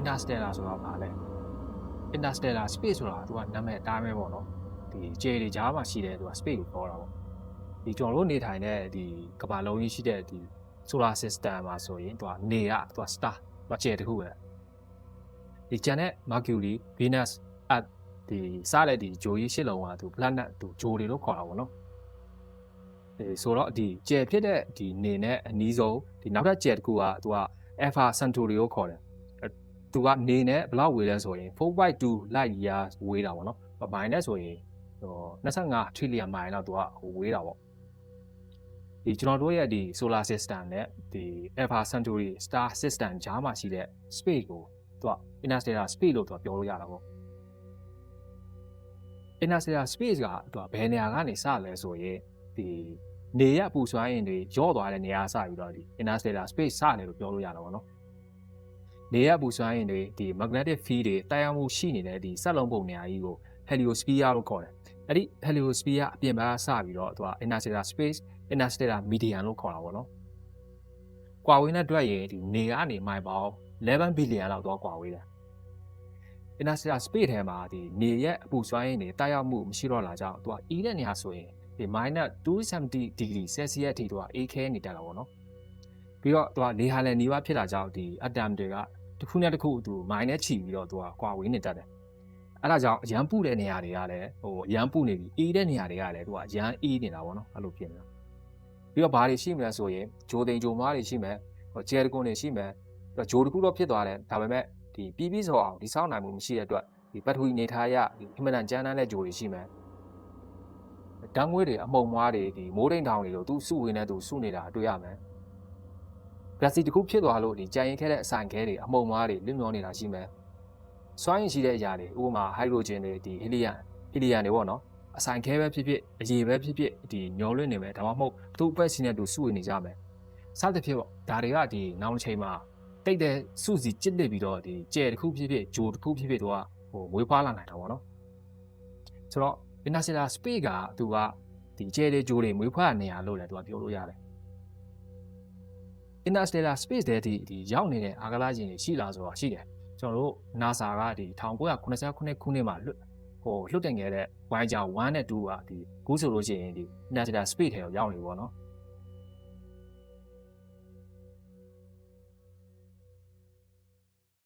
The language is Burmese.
interstellar ဆိုတာဘာလဲ interstellar space ဆိုတာသူကနာမည်အတိုင်းပဲပေါ့နော်ဒီကျယ်တွေကြားမှာရှိတဲ့သူက space ကိုခေါ်တာပေါ့ဒီကျွန်တော်တို့နေထိုင်တဲ့ဒီကမ္ဘာလုံးကြီးရှိတဲ့ဒီ solar system မှာဆိုရင်သူကနေရသူက star သူကကျယ်တစ်ခုပဲဒီကျန်တဲ့ mercury venus earth ဒီစားတဲ့ဒီဂျိုကြီးရှစ်လုံးကသူ planet သူဂျိုတွေလို့ခေါ်တာပေါ့နော်အဲဆိုတော့ဒီကျယ်ဖြစ်တဲ့ဒီနေနဲ့အနီးဆုံးဒီနောက်ထပ်ကျယ်တစ်ခုကသူက alpha centauri ကိုခေါ်တယ်အဲ သူကနေနဲ့ဘယ်လောက်ဝေးလဲဆိုရင်4.2 light year ဝေးတာပေါ့နော်။မိုင်နဲ့ဆိုရင်ဟို25 trillion မိုင်လောက်သူကဟိုဝေးတာပေါ့။ဒီကျွန်တော်တို့ရဲ့ဒီ solar system နဲ့ဒီ alpha centauri star system ဂျားမှာရှိတဲ့ space ကိုသူက interstellar space လို့သူကပြောလို့ရတာပေါ့။ interstellar space ကသူကဘယ်နေရာကနေစလဲဆိုရင်ဒီနေရပူစွမ်းအင်တွေရော့သွားတဲ့နေရာစပြီးတော့ဒီ interstellar space စတယ်လို့ပြောလို့ရတာပေါ့နော် နေရပူစွမ်းအင်တွေဒီ magnetic field တွေတိုက်ရောက်မှုရှိနေတဲ့ဒီစက်လုံးပုံနေရာကြီးကို heliosphere လို့ခေါ်တယ်အဲ့ဒီ heliosphere အပြင်ဘက်ကစပြီးတော့သူက interstellar space interstellar medium လို့ခေါ်တာပေါ့နော်ကွာဝေးတဲ့အတွက်ရင်ဒီနေကနေမိုင်ပေါင်း11 billion လောက်တော့ကွာဝေးတယ် interstellar space ထဲမှာဒီနေရဲ့အပူစွမ်းရည်တွေတာယာမှုမရှိတော့လာကြောင်းသူက E တဲ့နေရာဆိုရင်ဒီ -270 degree celsius အထိသူကအေးခဲနေတတ်တာပေါ့နော်ပြီးတော့သူကနေဟာလည်းနေပါဖြစ်လာကြောင်းဒီ atom တွေက တစ်ခုနဲ့တစ်ခုသူမိုင်းနဲ့ချီပြီးတော့သူကကွာဝေးနေတတ်တယ်အဲ့ဒါကြောင့်အရန်ပူတဲ့နေရာတွေကလည်းဟိုအရန်ပူနေပြီအေးတဲ့နေရာတွေကလည်းသူကအရန်အေးနေတာပေါ့နော်အဲ့လိုဖြစ်နေတာပြီးတော့ဘာတွေရှိမလဲဆိုရင်ဂျိုသိန်ဂျိုမားတွေရှိမယ်ဟိုဂျယ်တကွန်တွေရှိမယ်ပြီးတော့ဂျိုတခုတော့ဖြစ်သွားတယ်ဒါပေမဲ့ဒီပြီးပြီးဆိုအောင်ဒီစောင့်နိုင်မှုမရှိတဲ့အတွက်ဒီပထဝီနေထားရဒီအမှန်တန်ကျန်းတန်းတဲ့ဂျိုတွေရှိမယ်။တန်းငွေတွေအမှုံမွားတွေဒီမိုးတိမ်ထောင်တွေလို့သူစုဝင်နေသူစုနေတာတွေ့ရမယ်။ ဂက်စီတစ်ခုဖြစ်သွားလို့ဒီကြံရင်ခဲတဲ့အဆိုင်ခဲတွေအမှုံမွားတွေလွတ်မျောနေတာရှိမယ်။စွမ်းရင်ရှိတဲ့အရာတွေဥပမာဟိုက်ဒရိုဂျင်တွေဒီဟီလီယမ်ဟီလီယမ်တွေပေါ့နော်။အဆိုင်ခဲပဲဖြစ်ဖြစ်အရေပဲဖြစ်ဖြစ်ဒီညောလွင့်နေမယ်ဒါမှမဟုတ်သူ့အဖွဲ့စီနဲ့သူစုဝင်နေကြမယ်။စသဖြင့်ပေါ့ဒါတွေကဒီနောက်တစ်ချိန်မှာတိတ်တဲ့စုစီကြစ်လက်ပြီးတော့ဒီကြဲတစ်ခုဖြစ်ဖြစ်ဂျိုတစ်ခုဖြစ်ဖြစ်တော့ဟိုမွေးဖွားလာနိုင်တာပေါ့နော်ဆိုတော့ interstellar space ကသူကဒီကြဲတဲ့ဂျိုတွေမွေးဖွားနေရလို့လည်းသူကပြောလို့ရတယ် interstellar space တဲ့ဒီဒီရောက်နေတဲ့အာကာသယာဉ်တွေရှိလားဆိုတော့ရှိတယ်ကျွန်တော်တို့ NASA ကဒီ1989ခုနှစ်မှာလွတ်ဟိုလွတ်တင်ခဲ့တဲ့ Voyager 1နဲ့2ကဒီခုဆိုလို့ရှိရင်ဒီ interstellar space ထဲကိုရောက်နေပြီပေါ့နော်